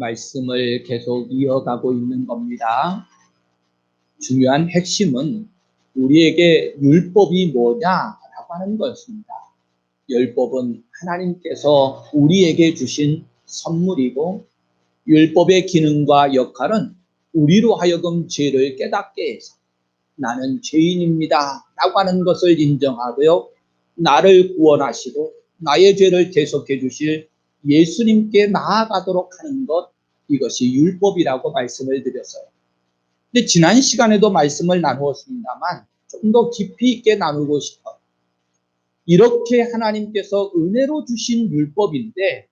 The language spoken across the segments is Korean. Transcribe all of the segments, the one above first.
말씀을 계속 이어가고 있는 겁니다. 중요한 핵심은 우리에게 율법이 뭐냐라고 하는 것입니다. 율법은 하나님께서 우리에게 주신 선물이고 율법의 기능과 역할은 우리로 하여금 죄를 깨닫게 해서 나는 죄인입니다 라고 하는 것을 인정하고요. 나를 구원하시고 나의 죄를 대속해 주실 예수님께 나아가도록 하는 것 이것이 율법이라고 말씀을 드렸어요. 근데 지난 시간에도 말씀을 나누었습니다만 좀 더 깊이 있게 나누고 싶어요. 이렇게 하나님께서 은혜로 주신 율법인데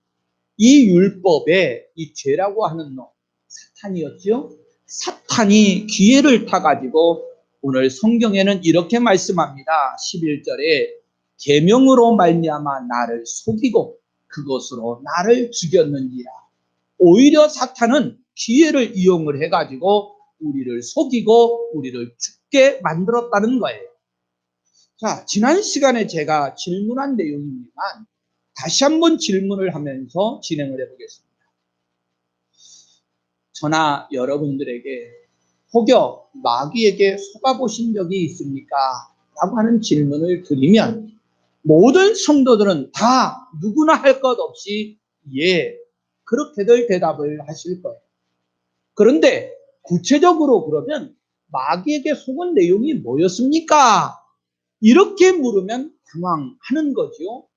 이 율법에 이 죄라고 하는 놈 사탄이었죠. 사탄이 기회를 타 가지고 오늘 성경에는 이렇게 말씀합니다. 11절에 계명으로 말미암아 나를 속이고 그것으로 나를 죽였는지라. 오히려 사탄은 기회를 이용을 해가지고 우리를 속이고 우리를 죽게 만들었다는 거예요. 자, 지난 시간에 제가 질문한 내용이지만 다시 한번 질문을 하면서 진행을 해보겠습니다. 저나 여러분들에게 혹여 마귀에게 속아보신 적이 있습니까? 라고 하는 질문을 드리면 모든 성도들은 다 누구나 할 것 없이 예, 그렇게들 대답을 하실 거예요. 그런데 구체적으로 그러면 마귀에게 속은 내용이 뭐였습니까? 이렇게 물으면 당황하는 거죠.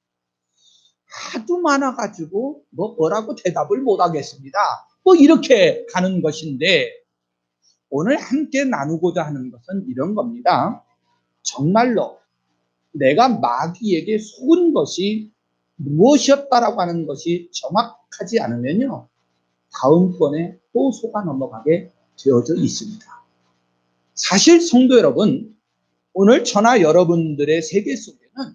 하도 많아가지고 뭐 뭐라고 대답을 못 하겠습니다. 뭐 이렇게 가는 것인데 오늘 함께 나누고자 하는 것은 이런 겁니다. 정말로 내가 마귀에게 속은 것이 무엇이었다라고 하는 것이 정확하지 않으면요. 다음번에 또 속아 넘어가게 되어져 있습니다. 사실 성도 여러분, 오늘 저나 여러분들의 세계 속에는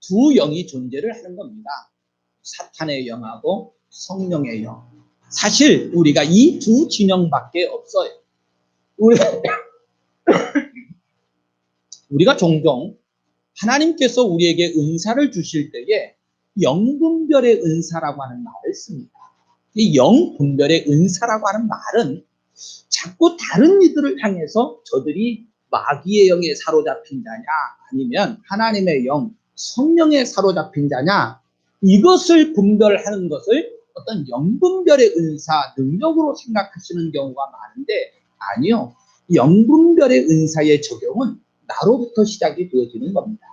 두 영이 존재를 하는 겁니다. 사탄의 영하고 성령의 영. 사실 우리가 이 두 진영밖에 없어요. 우리, 우리가 종종 하나님께서 우리에게 은사를 주실 때에 영분별의 은사라고 하는 말을 씁니다. 이 영분별의 은사라고 하는 말은 자꾸 다른 이들을 향해서 저들이 마귀의 영에 사로잡힌 자냐 아니면 하나님의 영, 성령에 사로잡힌 자냐 이것을 분별하는 것을 어떤 영분별의 은사, 능력으로 생각하시는 경우가 많은데 아니요. 영분별의 은사의 적용은 나로부터 시작이 되어지는 겁니다.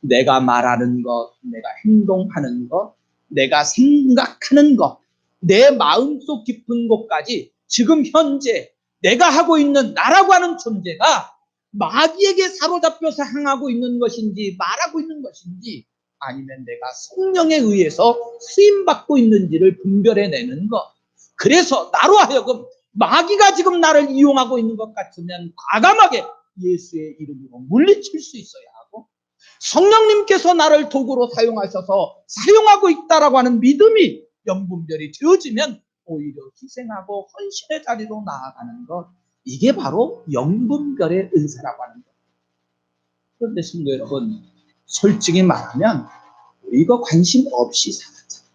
내가 말하는 것, 내가 행동하는 것, 내가 생각하는 것, 내 마음속 깊은 곳까지 지금 현재 내가 하고 있는 나라고 하는 존재가 마귀에게 사로잡혀서 향하고 있는 것인지 말하고 있는 것인지 아니면 내가 성령에 의해서 쓰임받고 있는지를 분별해내는 것. 그래서 나로 하여금 마귀가 지금 나를 이용하고 있는 것 같으면 과감하게 예수의 이름으로 물리칠 수 있어야 하고 성령님께서 나를 도구로 사용하셔서 사용하고 있다라고 하는 믿음이 영분별이 되어지면 오히려 희생하고 헌신의 자리로 나아가는 것. 이게 바로 영분별의 은사라고 하는 것. 그런데 성도 여러분, 솔직히 말하면 이거 관심 없이 살았잖아요.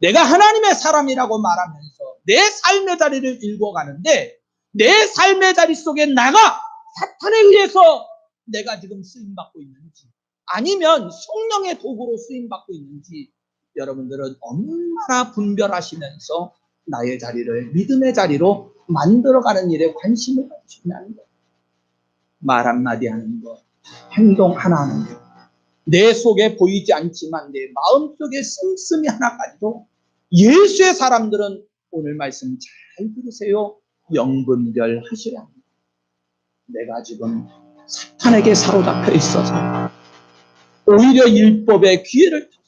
내가 하나님의 사람이라고 말하면서 내 삶의 자리를 읽어가는데 내 삶의 자리 속에 나가 사탄에 의해서 내가 지금 쓰임받고 있는지 아니면 성령의 도구로 쓰임받고 있는지 여러분들은 얼마나 분별하시면서 나의 자리를 믿음의 자리로 만들어가는 일에 관심을 가지시냐는 거예요. 말 한마디 하는 것, 행동 하나 하는 것. 내 속에 보이지 않지만 내 마음속에 씀씀이 하나까지도 예수의 사람들은 오늘 말씀 잘 들으세요. 영분별 합니다. 내가 지금 사탄에게 사로잡혀 있어서 오히려 율법의 기회를 타서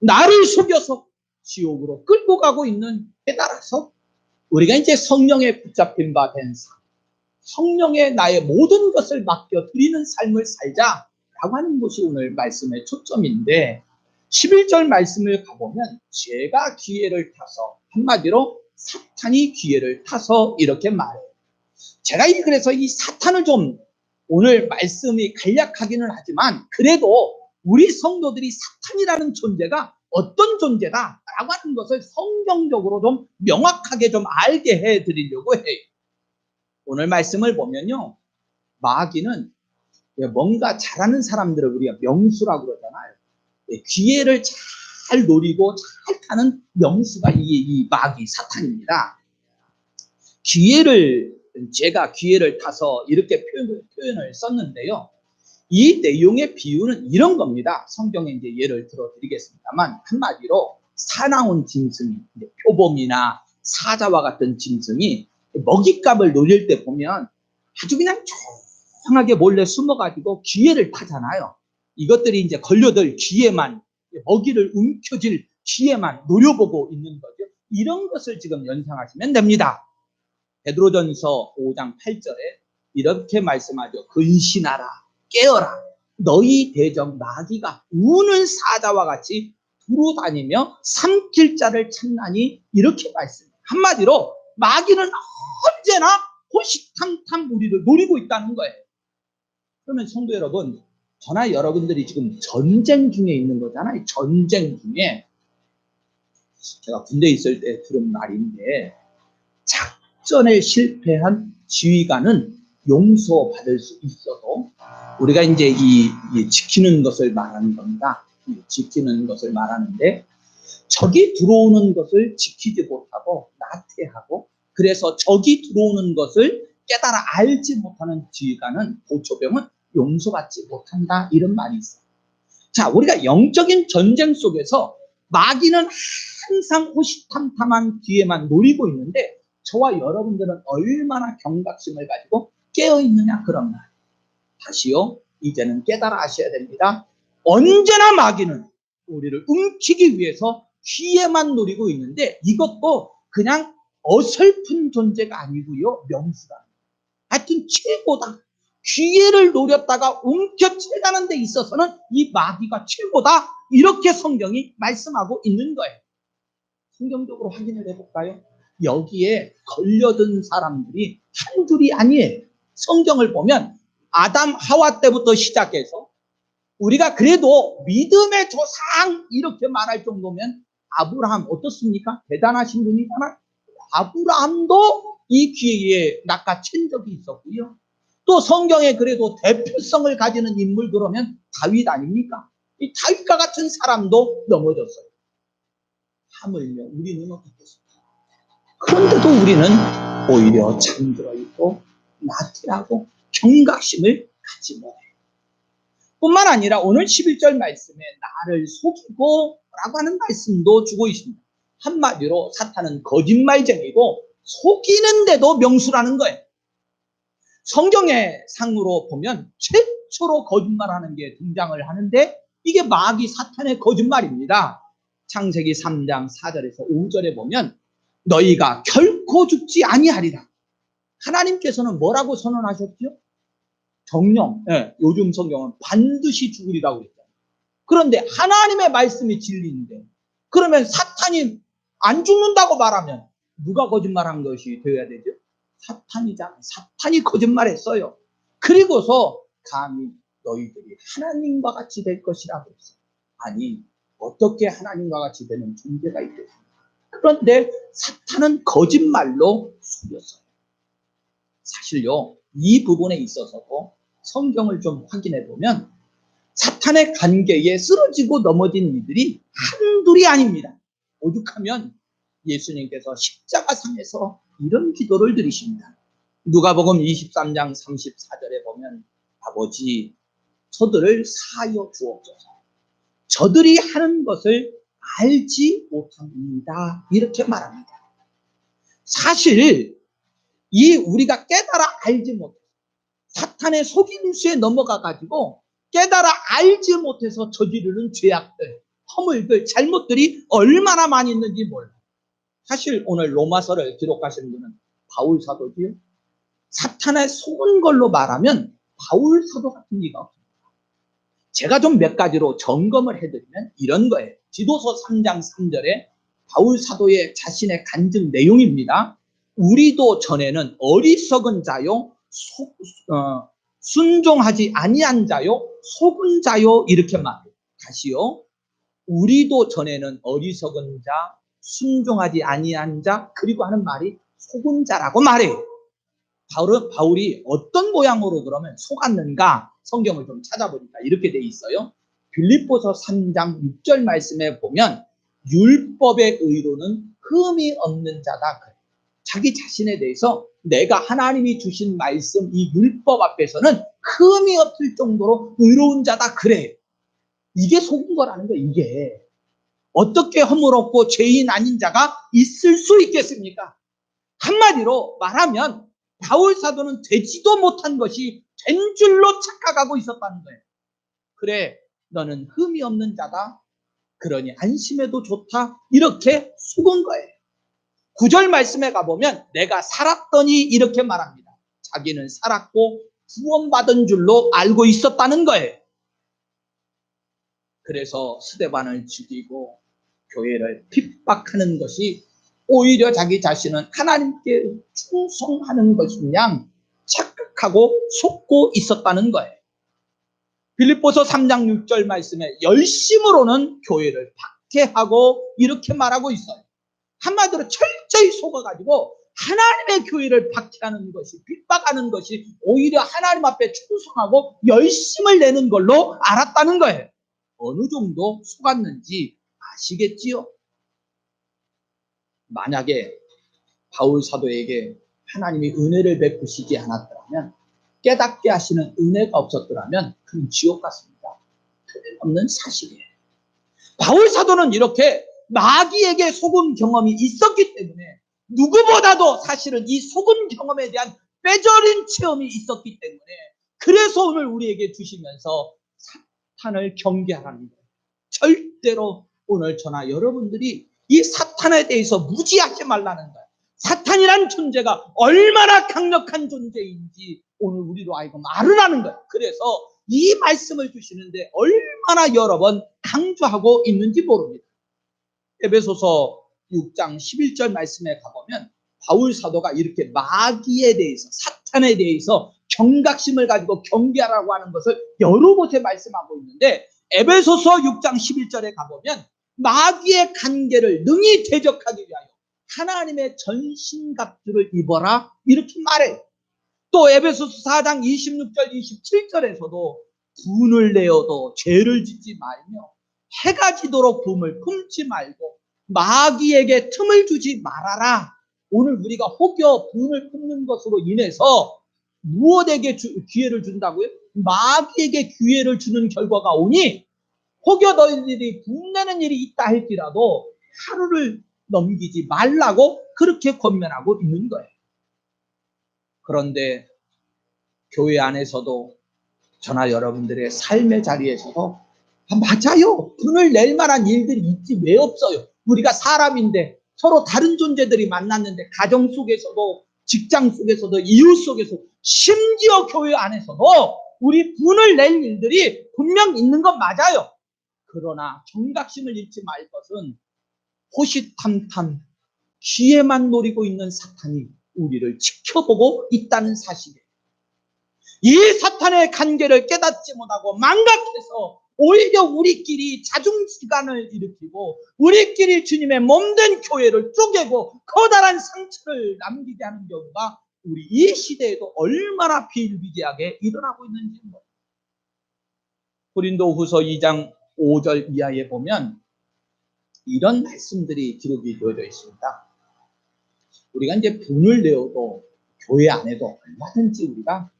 나를 속여서 지옥으로 끌고 가고 있는 깨달아서 우리가 이제 성령에 붙잡힌 바 된 삶, 성령에 나의 모든 것을 맡겨 드리는 삶을 살자라고 하는 것이 오늘 말씀의 초점인데 11절 말씀을 가보면 죄가 기회를 타서 한마디로 사탄이 기회를 타서 이렇게 말해요. 제가 이 그래서 이 사탄을 좀 오늘 말씀이 간략하기는 하지만 그래도 우리 성도들이 사탄이라는 존재가 어떤 존재다라고 하는 것을 성경적으로 좀 명확하게 좀 알게 해 드리려고 해요. 오늘 말씀을 보면요. 마귀는 뭔가 잘하는 사람들을 우리가 명수라고 그러잖아요. 예, 기회를 잘 노리고 잘 타는 명수가 이, 이 마귀 사탄입니다. 기회를 제가 기회를 타서 이렇게 표현을, 표현을 썼는데요. 이 내용의 비유는 이런 겁니다. 성경에 이제 예를 들어 드리겠습니다만 한마디로 사나운 짐승이 표범이나 사자와 같은 짐승이 먹잇감을 노릴 때 보면 아주 그냥 조용하게 몰래 숨어가지고 기회를 타잖아요. 이것들이 이제 걸려들 기회만 먹이를 움켜쥘 기회만 노려보고 있는 거죠. 이런 것을 지금 연상하시면 됩니다. 베드로전서 5장 8절에 이렇게 말씀하죠. 근신하라, 깨어라. 너희 대적 마귀가 우는 사자와 같이 두루 다니며 삼킬 자를 찾나니 이렇게 말씀해요. 한마디로 마귀는 언제나 호시탐탐 우리를 노리고 있다는 거예요. 그러면 성도 여러분, 저나 여러분들이 지금 전쟁 중에 있는 거잖아요. 전쟁 중에 제가 군대에 있을 때 들은 말인데 작 전에 실패한 지휘관은 용서받을 수 있어도 우리가 이제 이, 이 지키는 것을 말하는 겁니다. 이 지키는 것을 말하는데 적이 들어오는 것을 지키지 못하고 나태하고 그래서 적이 들어오는 것을 깨달아 알지 못하는 지휘관은 보초병은 용서받지 못한다 이런 말이 있어요. 자, 우리가 영적인 전쟁 속에서 마귀는 항상 호시탐탐한 기회만 노리고 있는데 저와 여러분들은 얼마나 경각심을 가지고 깨어 있느냐 그런 말. 다시요. 이제는 깨달아 하셔야 됩니다. 언제나 마귀는 우리를 움키기 위해서 기회만 노리고 있는데 이것도 그냥 어설픈 존재가 아니고요. 명수다. 하여튼 최고다. 기회를 노렸다가 움켜채가는 데 있어서는 이 마귀가 최고다. 이렇게 성경이 말씀하고 있는 거예요. 성경적으로 확인을 해볼까요? 여기에 걸려든 사람들이 한둘이 아니에요. 성경을 보면 아담 하와 때부터 시작해서 우리가 그래도 믿음의 조상 이렇게 말할 정도면 아브라함 어떻습니까? 대단하신 분이잖아요. 아브라함도 이 기회에 낚아챈 적이 있었고요. 또 성경에 그래도 대표성을 가지는 인물 그러면 다윗 아닙니까? 이 다윗과 같은 사람도 넘어졌어요. 하물며 우리는 어떻겠습니까? 그런데도 우리는 오히려 잠들어 있고 나태하고 경각심을 갖지 못해요. 뿐만 아니라 오늘 11절 말씀에 나를 속이고 라고 하는 말씀도 주고 있습니다. 한마디로 사탄은 거짓말쟁이고 속이는데도 명수라는 거예요. 성경의 상으로 보면 최초로 거짓말하는 게 등장을 하는데 이게 마귀 사탄의 거짓말입니다. 창세기 3장 4절에서 5절에 보면 너희가 결코 죽지 아니하리라. 하나님께서는 뭐라고 선언하셨죠? 정령, 예, 요즘 성경은 반드시 죽으리라고 했잖아요. 그런데 하나님의 말씀이 진리인데 그러면 사탄이 안 죽는다고 말하면 누가 거짓말한 것이 되어야 되죠? 사탄이잖아. 사탄이 거짓말했어요. 그리고서 감히 너희들이 하나님과 같이 될 것이라고 했어요. 아니 어떻게 하나님과 같이 되는 존재가 있겠습니까? 그런데 사탄은 거짓말로 속였어요. 사실요 이 부분에 있어서도 성경을 좀 확인해 보면 사탄의 관계에 쓰러지고 넘어진 이들이 한둘이 아닙니다. 오죽하면 예수님께서 십자가상에서 이런 기도를 드리십니다. 누가복음 23장 34절에 보면 아버지 저들을 사하여 주옵소서. 저들이 하는 것을 알지 못합니다. 이렇게 말합니다. 사실 이 우리가 깨달아 알지 못해 사탄의 속임수에 넘어가 가지고 깨달아 알지 못해서 저지르는 죄악들, 허물들, 잘못들이 얼마나 많이 있는지 몰라. 사실 오늘 로마서를 기록하신 분은 바울 사도지요. 사탄의 속은 걸로 말하면 바울 사도 같은 이가 없습니다. 제가 좀 몇 가지로 점검을 해드리면 이런 거예요. 지도서 3장 3절에 바울 사도의 자신의 간증 내용입니다. 우리도 전에는 어리석은 자요, 속, 어, 순종하지 아니한 자요, 속은 자요 이렇게 말해요. 다시요. 우리도 전에는 어리석은 자, 순종하지 아니한 자, 그리고 하는 말이 속은 자라고 말해요. 바울은, 바울이 어떤 모양으로 그러면 속았는가? 성경을 좀 찾아보니까 이렇게 돼 있어요. 빌립보서 3장 6절 말씀에 보면 율법의 의로는 흠이 없는 자다. 자기 자신에 대해서 내가 하나님이 주신 말씀 이 율법 앞에서는 흠이 없을 정도로 의로운 자다 그래. 이게 속은 거라는 거야, 이게. 어떻게 허물없고 죄인 아닌 자가 있을 수 있겠습니까? 한마디로 말하면 바울 사도는 되지도 못한 것이 된 줄로 착각하고 있었다는 거예요. 그래, 너는 흠이 없는 자다. 그러니 안심해도 좋다. 이렇게 속은 거예요. 구절 말씀에 가보면 내가 살았더니 이렇게 말합니다. 자기는 살았고 구원받은 줄로 알고 있었다는 거예요. 그래서 스데반을 죽이고 교회를 핍박하는 것이 오히려 자기 자신은 하나님께 충성하는 양 착각하고 속고 있었다는 거예요. 빌립보서 3장 6절 말씀에 열심으로는 교회를 박해하고 이렇게 말하고 있어요. 한마디로 철저히 속아가지고 하나님의 교회를 박해하는 것이 핍박하는 것이 오히려 하나님 앞에 충성하고 열심을 내는 걸로 알았다는 거예요. 어느 정도 속았는지 아시겠지요? 만약에 바울 사도에게 하나님이 은혜를 베푸시지 않았더라면 깨닫게 하시는 은혜가 없었더라면 그는 지옥 같습니다. 틀림없는 사실이에요. 바울 사도는 이렇게 마귀에게 속은 경험이 있었기 때문에 누구보다도 사실은 이 속은 경험에 대한 빼저린 체험이 있었기 때문에 그래서 오늘 우리에게 주시면서 사탄을 경계하라는 거예요. 절대로 오늘 저나 여러분들이 이 사탄에 대해서 무지하지 말라는 거예요. 사탄이란 존재가 얼마나 강력한 존재인지 오늘 우리로 하여금 알으라는 거예요. 그래서 이 말씀을 주시는데 얼마나 여러 번 강조하고 있는지 모릅니다. 에베소서 6장 11절 말씀에 가보면 바울 사도가 이렇게 마귀에 대해서 사탄에 대해서 경각심을 가지고 경계하라고 하는 것을 여러 곳에 말씀하고 있는데 에베소서 6장 11절에 가보면 마귀의 간계를 능히 대적하기 위하여 하나님의 전신갑주를 입어라 이렇게 말해요. 또 에베소서 4장 26절 27절에서도 분을 내어도 죄를 짓지 말며 해가 지도록 붐을 품지 말고 마귀에게 틈을 주지 말아라. 오늘 우리가 혹여 분을 품는 것으로 인해서 무엇에게 주- 기회를 준다고요? 마귀에게 기회를 주는 결과가 오니 혹여 너희들이 분내는 일이 있다 할지라도 하루를 넘기지 말라고 그렇게 권면하고 있는 거예요. 그런데 교회 안에서도 저나 여러분들의 삶의 자리에서도 아, 맞아요. 분을 낼 만한 일들이 있지 왜 없어요? 우리가 사람인데 서로 다른 존재들이 만났는데 가정 속에서도 직장 속에서도 이웃 속에서 심지어 교회 안에서도 우리 분을 낼 일들이 분명 있는 건 맞아요. 그러나 경각심을 잃지 말 것은 호시탐탐 기회만 노리고 있는 사탄이 우리를 지켜보고 있다는 사실이에요. 이 사탄의 관계를 깨닫지 못하고 망각해서 오히려 우리끼리 자중지간을 일으키고 우리끼리 주님의 몸된 교회를 쪼개고 커다란 상처를 남기게 하는 경우가 우리 이 시대에도 얼마나 비일비재하게 일어나고 있는지 뭐. 고린도 후서 2장 5절 이하에 보면 이런 말씀들이 기록이 되어져 있습니다. 우리가 이제 분을 내어도 교회 안에도 얼마든지 우리가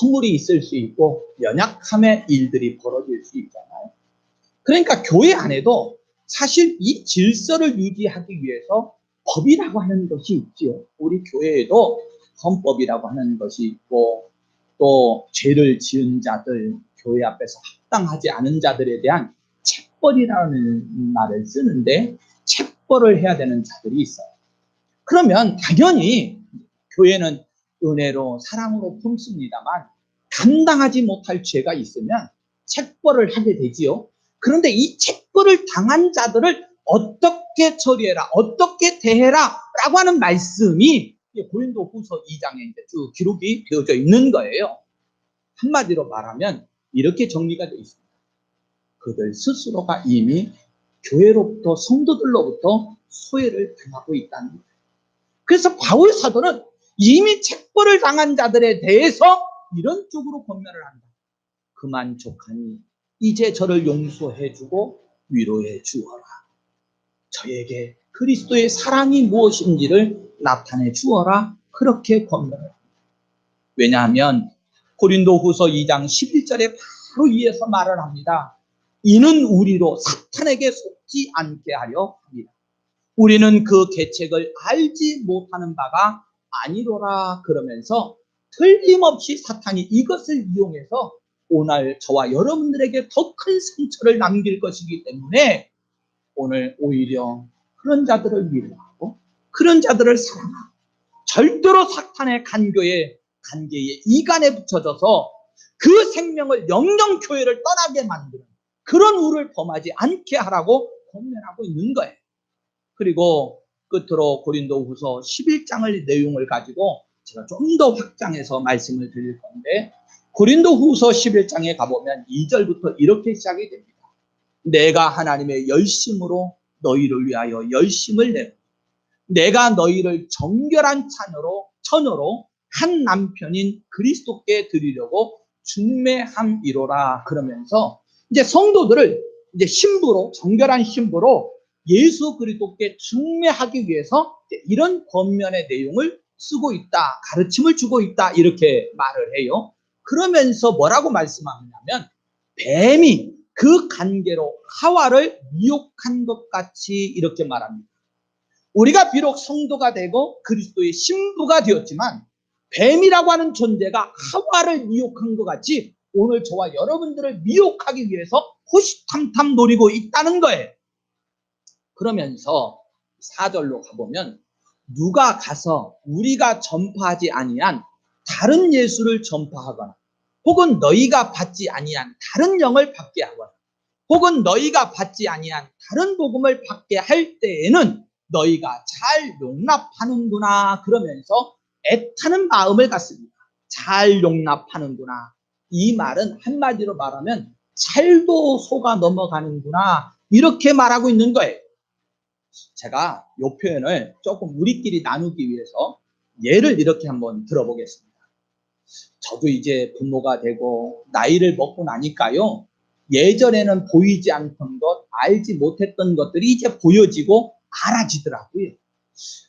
허물이 있을 수 있고 연약함의 일들이 벌어질 수 있잖아요. 그러니까 교회 안에도 사실 이 질서를 유지하기 위해서 법이라고 하는 것이 있지요. 우리 교회에도 헌법이라고 하는 것이 있고 또 죄를 지은 자들 교회 앞에서 합당하지 않은 자들에 대한 책벌이라는 말을 쓰는데 책벌을 해야 되는 자들이 있어요. 그러면 당연히 교회는 은혜로 사랑으로 품습니다만 감당하지 못할 죄가 있으면 책벌을 하게 되지요. 그런데 이 책벌을 당한 자들을 어떻게 처리해라, 어떻게 대해라 라고 하는 말씀이 고린도 후서 2장에 이제 쭉 기록이 되어져 있는 거예요. 한마디로 말하면 이렇게 정리가 되어 있습니다. 그들 스스로가 이미 교회로부터 성도들로부터 소외를 당하고 있다는 거예요. 그래서 바울 사도는 이미 책벌을 당한 자들에 대해서 이런 쪽으로 권면을 한다. 그만 족하니 이제 저를 용서해 주고 위로해 주어라. 저에게 그리스도의 사랑이 무엇인지를 나타내 주어라. 그렇게 권면을 합니다. 왜냐하면 고린도 후서 2장 11절에 바로 이어서 말을 합니다. 이는 우리로 사탄에게 속지 않게 하려 합니다. 우리는 그 계책을 알지 못하는 바가 아니로라 그러면서 틀림없이 사탄이 이것을 이용해서 오늘 저와 여러분들에게 더 큰 상처를 남길 것이기 때문에 오늘 오히려 그런 자들을 위로하고 그런 자들을 사랑하고 절대로 사탄의 간교에 관계에 이간에 붙여져서 그 생명을 영영 교회를 떠나게 만드는 그런 우를 범하지 않게 하라고 권면하고 있는 거예요. 그리고 끝으로 고린도 후서 11장의 내용을 가지고 제가 좀 더 확장해서 말씀을 드릴 건데 고린도 후서 11장에 가보면 2절부터 이렇게 시작이 됩니다. 내가 하나님의 열심으로 너희를 위하여 열심을 내고 내가 너희를 정결한 찬으로 처녀로 한 남편인 그리스도께 드리려고 중매함이로라 그러면서 이제 성도들을 이제 신부로 정결한 신부로 예수 그리스도께 중매하기 위해서 이런 권면의 내용을 쓰고 있다 가르침을 주고 있다 이렇게 말을 해요. 그러면서 뭐라고 말씀하냐면 뱀이 그 관계로 하와를 미혹한 것 같이 이렇게 말합니다. 우리가 비록 성도가 되고 그리스도의 신부가 되었지만 뱀이라고 하는 존재가 하와를 미혹한 것 같이 오늘 저와 여러분들을 미혹하기 위해서 호시탐탐 노리고 있다는 거예요. 그러면서 4절로 가보면 누가 가서 우리가 전파하지 아니한 다른 예수를 전파하거나 혹은 너희가 받지 아니한 다른 영을 받게 하거나 혹은 너희가 받지 아니한 다른 복음을 받게 할 때에는 너희가 잘 용납하는구나 그러면서 애타는 마음을 갖습니다. 잘 용납하는구나. 이 말은 한마디로 말하면 잘도 속아 넘어가는구나. 이렇게 말하고 있는 거예요. 제가 이 표현을 조금 우리끼리 나누기 위해서 예를 이렇게 한번 들어보겠습니다. 저도 이제 부모가 되고 나이를 먹고 나니까요. 예전에는 보이지 않던 것, 알지 못했던 것들이 이제 보여지고 알아지더라고요.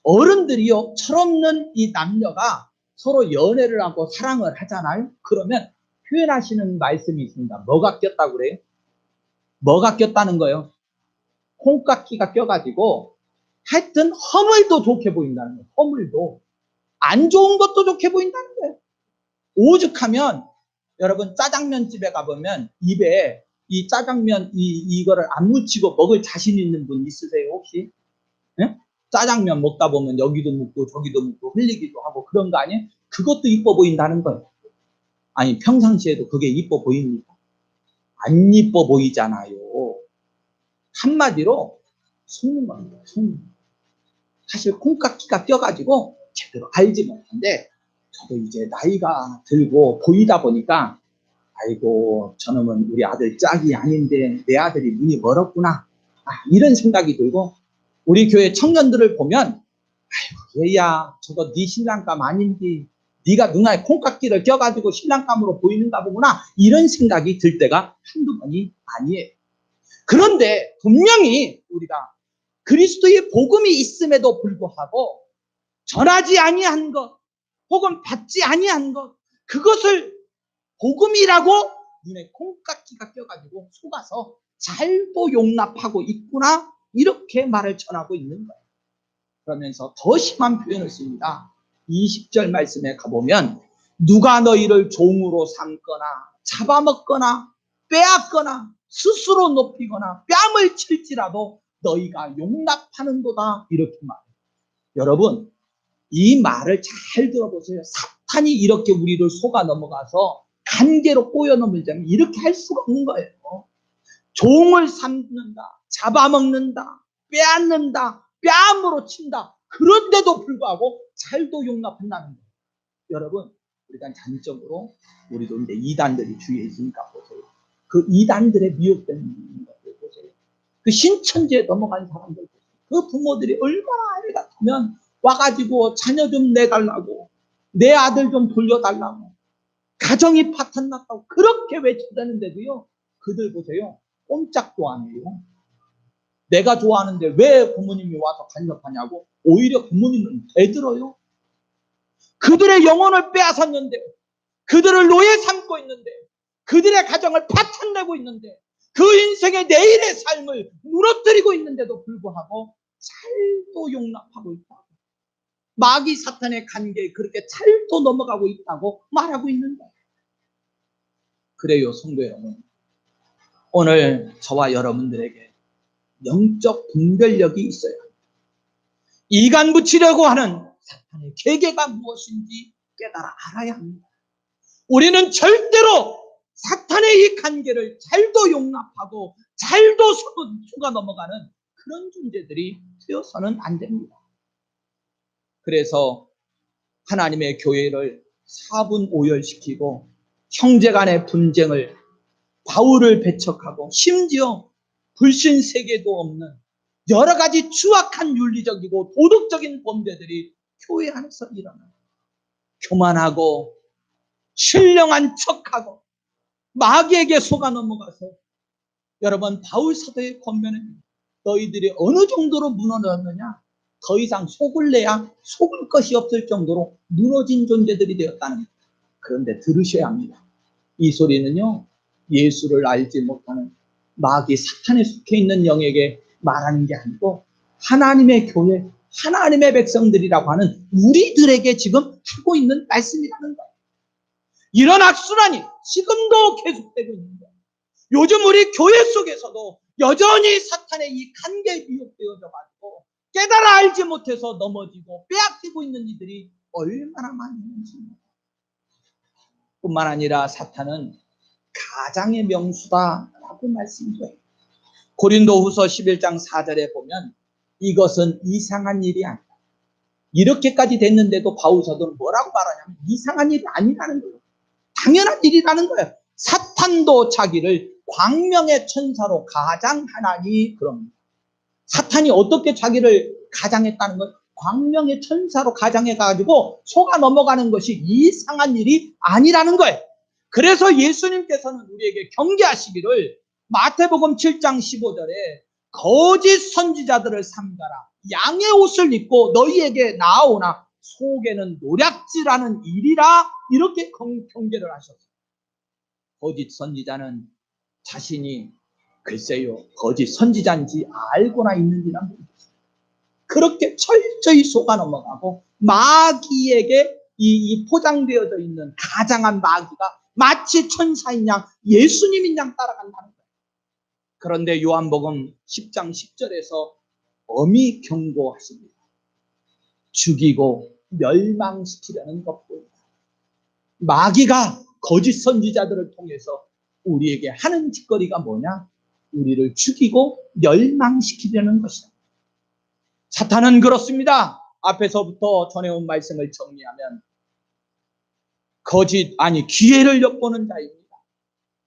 어른들이요, 철없는 이 남녀가 서로 연애를 하고 사랑을 하잖아요. 그러면 표현하시는 말씀이 있습니다. 뭐가 꼈다고 그래요? 뭐가 꼈다는 거예요? 콩깍지가 껴가지고 하여튼 허물도 좋게 보인다는 거예요. 허물도. 안 좋은 것도 좋게 보인다는 거예요. 오죽하면 여러분 짜장면 집에 가보면 입에 이 짜장면 이 이거를 안 묻히고 먹을 자신 있는 분 있으세요 혹시? 예? 짜장면 먹다 보면 여기도 묻고 저기도 묻고 흘리기도 하고 그런 거 아니에요? 그것도 이뻐 보인다는 거예요. 아니 평상시에도 그게 이뻐 보입니까? 안 이뻐 보이잖아요. 한마디로 속는 겁니다. 속는. 사실 콩깍지가 껴가지고 제대로 알지 못한데 저도 이제 나이가 들고 보이다 보니까 아이고 저놈은 우리 아들 짝이 아닌데 내 아들이 눈이 멀었구나 아, 이런 생각이 들고 우리 교회 청년들을 보면 아이고 얘야 저거 네 신랑감 아닌지 네가 누나의 콩깍지를 껴가지고 신랑감으로 보이는가 보구나 이런 생각이 들 때가 한두 번이 아니에요 그런데 분명히 우리가 그리스도의 복음이 있음에도 불구하고 전하지 아니한 것 혹은 받지 아니한 것 그것을 복음이라고 눈에 콩깍지가 껴가지고 속아서 잘도 용납하고 있구나 이렇게 말을 전하고 있는 거예요. 그러면서 더 심한 표현을 씁니다. 20절 말씀에 가보면 누가 너희를 종으로 삼거나 잡아먹거나 빼앗거나 스스로 높이거나 뺨을 칠지라도 너희가 용납하는도다 이렇게 말해요. 여러분 이 말을 잘 들어보세요. 사탄이 이렇게 우리를 속아 넘어가서 관계로 꼬여 넘을자면 이렇게 할 수가 없는 거예요. 종을 삼는다, 잡아먹는다, 빼앗는다, 뺨으로 친다. 그런데도 불구하고 잘도 용납한다는 거예요. 여러분, 우리가 단적으로 우리도 이제 이단들이 주위에 있으니까 보세요. 그 이단들의 미혹된 것들 보세요. 그 신천지에 넘어간 사람들, 그 부모들이 얼마나 아이 같으면 와가지고 자녀 좀 내달라고, 내 아들 좀 돌려달라고, 가정이 파탄 났다고 그렇게 외쳐대는데도요, 그들 보세요. 꼼짝도 안 해요. 내가 좋아하는데 왜 부모님이 와서 간섭하냐고 오히려 부모님은 대들어요. 그들의 영혼을 빼앗았는데 그들을 노예 삼고 있는데 그들의 가정을 파탄내고 있는데 그 인생의 내일의 삶을 무너뜨리고 있는데도 불구하고 잘도 용납하고 있다고 마귀 사탄의 관계에 그렇게 잘도 넘어가고 있다고 말하고 있는 거예요. 그래요 성도 여러분 오늘 저와 여러분들에게 영적 분별력이 있어야 합니다. 이간 붙이려고 하는 사탄의 계계가 무엇인지 깨달아 알아야 합니다. 우리는 절대로 사탄의 이 관계를 잘도 용납하고 잘도 속아 넘어가는 그런 존재들이 되어서는 안 됩니다. 그래서 하나님의 교회를 사분 오열시키고 형제 간의 분쟁을 바울을 배척하고 심지어 불신 세계도 없는 여러 가지 추악한 윤리적이고 도덕적인 범죄들이 교회 안에서 일어나요. 교만하고 신령한 척하고 마귀에게 속아 넘어가서 여러분 바울 사도의 권면에 너희들이 어느 정도로 무너졌느냐 더 이상 속을 내야 속을 것이 없을 정도로 무너진 존재들이 되었다는 거예요. 그런데 들으셔야 합니다. 이 소리는요 예수를 알지 못하는 마귀 사탄에 속해 있는 영에게 말하는 게 아니고 하나님의 교회, 하나님의 백성들이라고 하는 우리들에게 지금 하고 있는 말씀이라는 거예요. 이런 악순환이 지금도 계속되고 있는 거예요. 요즘 우리 교회 속에서도 여전히 사탄의 이 관계에 미혹되어져 가지고 깨달아 알지 못해서 넘어지고 빼앗기고 있는 이들이 얼마나 많이 있는지 뿐만 아니라 사탄은 가장의 명수다라고 말씀도 해요. 고린도 후서 11장 4절에 보면 이것은 이상한 일이 아니다. 이렇게까지 됐는데도 바울서도는 뭐라고 말하냐면 이상한 일이 아니라는 거예요. 당연한 일이라는 거예요. 사탄도 자기를 광명의 천사로 가장하나니 그럽니다. 사탄이 어떻게 자기를 가장했다는 걸 광명의 천사로 가장해 가지고 속아 넘어가는 것이 이상한 일이 아니라는 거예요. 그래서 예수님께서는 우리에게 경계하시기를 마태복음 7장 15절에 거짓 선지자들을 삼가라. 양의 옷을 입고 너희에게 나오나 속에는 노략질하는 일이라 이렇게 경계를 하셨어요. 거짓 선지자는 자신이 글쎄요 거짓 선지자인지 알고나 있는지나 모르겠어요. 그렇게 철저히 속아 넘어가고 마귀에게 이, 이 포장되어져 있는 가장한 마귀가 마치 천사인 양 예수님인 양 따라간다는 거예요. 그런데 요한복음 10장 10절에서 엄히 경고하십니다. 죽이고 멸망시키려는 것뿐이다. 마귀가 거짓 선지자들을 통해서 우리에게 하는 짓거리가 뭐냐? 우리를 죽이고 멸망시키려는 것이다. 사탄은 그렇습니다. 앞에서부터 전해온 말씀을 정리하면 거짓 아니 기회를 엿보는 자입니다.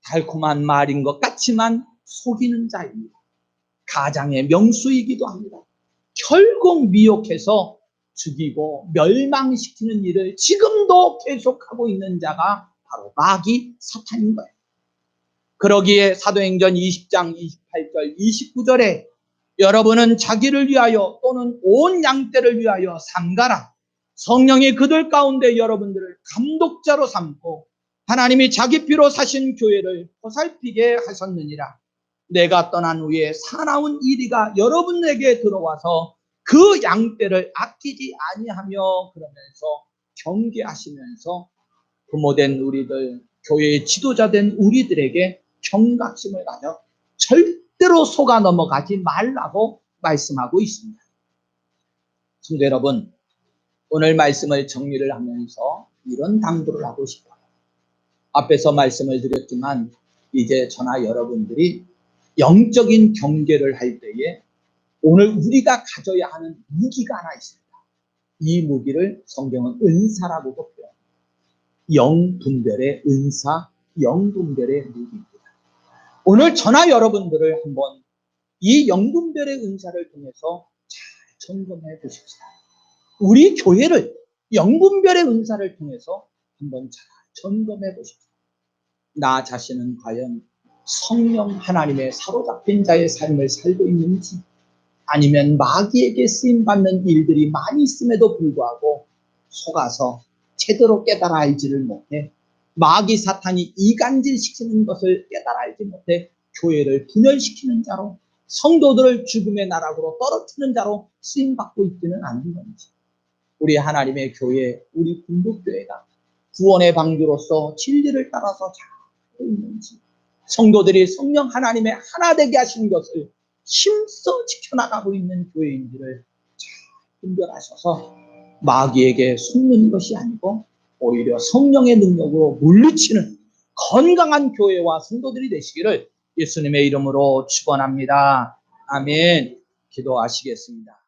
달콤한 말인 것 같지만 속이는 자입니다. 가장의 명수이기도 합니다. 결국 미혹해서 죽이고 멸망시키는 일을 지금도 계속하고 있는 자가 바로 마귀 사탄인 거예요. 그러기에 사도행전 20장 28절 29절에 여러분은 자기를 위하여 또는 온 양떼를 위하여 삼가라. 성령이 그들 가운데 여러분들을 감독자로 삼고 하나님이 자기 피로 사신 교회를 보살피게 하셨느니라. 내가 떠난 후에 사나운 이리가 여러분에게 들어와서 그 양떼를 아끼지 아니하며 그러면서 경계하시면서 부모된 우리들, 교회의 지도자된 우리들에게 경각심을 가져 절대로 속아 넘어가지 말라고 말씀하고 있습니다. 성도 여러분, 오늘 말씀을 정리를 하면서 이런 당부를 하고 싶어요. 앞에서 말씀을 드렸지만 이제 저나 여러분들이 영적인 경계를 할 때에 오늘 우리가 가져야 하는 무기가 하나 있습니다. 이 무기를 성경은 은사라고도 표현합니다. 영분별의 은사, 영분별의 무기입니다. 오늘 저나 여러분들을 한번 이 영분별의 은사를 통해서 잘 점검해 보십시다. 우리 교회를 영분별의 은사를 통해서 한번 잘 점검해 보십시다. 나 자신은 과연 성령 하나님의 사로잡힌 자의 삶을 살고 있는지 아니면 마귀에게 쓰임 받는 일들이 많이 있음에도 불구하고 속아서 제대로 깨달아 알지를 못해 마귀 사탄이 이간질 시키는 것을 깨달아 알지 못해 교회를 분열시키는 자로 성도들을 죽음의 나락으로 떨어뜨리는 자로 쓰임 받고 있지는 않은 건지. 우리 하나님의 교회 우리 군독교회가 구원의 방주로서 진리를 따라서 잘 있는지 성도들이 성령 하나님의 하나 되게 하신 것을 힘써 지켜나가고 있는 교회인지를 잘 분별하셔서 마귀에게 속는 것이 아니고 오히려 성령의 능력으로 물리치는 건강한 교회와 성도들이 되시기를 예수님의 이름으로 축원합니다. 아멘. 기도하시겠습니다.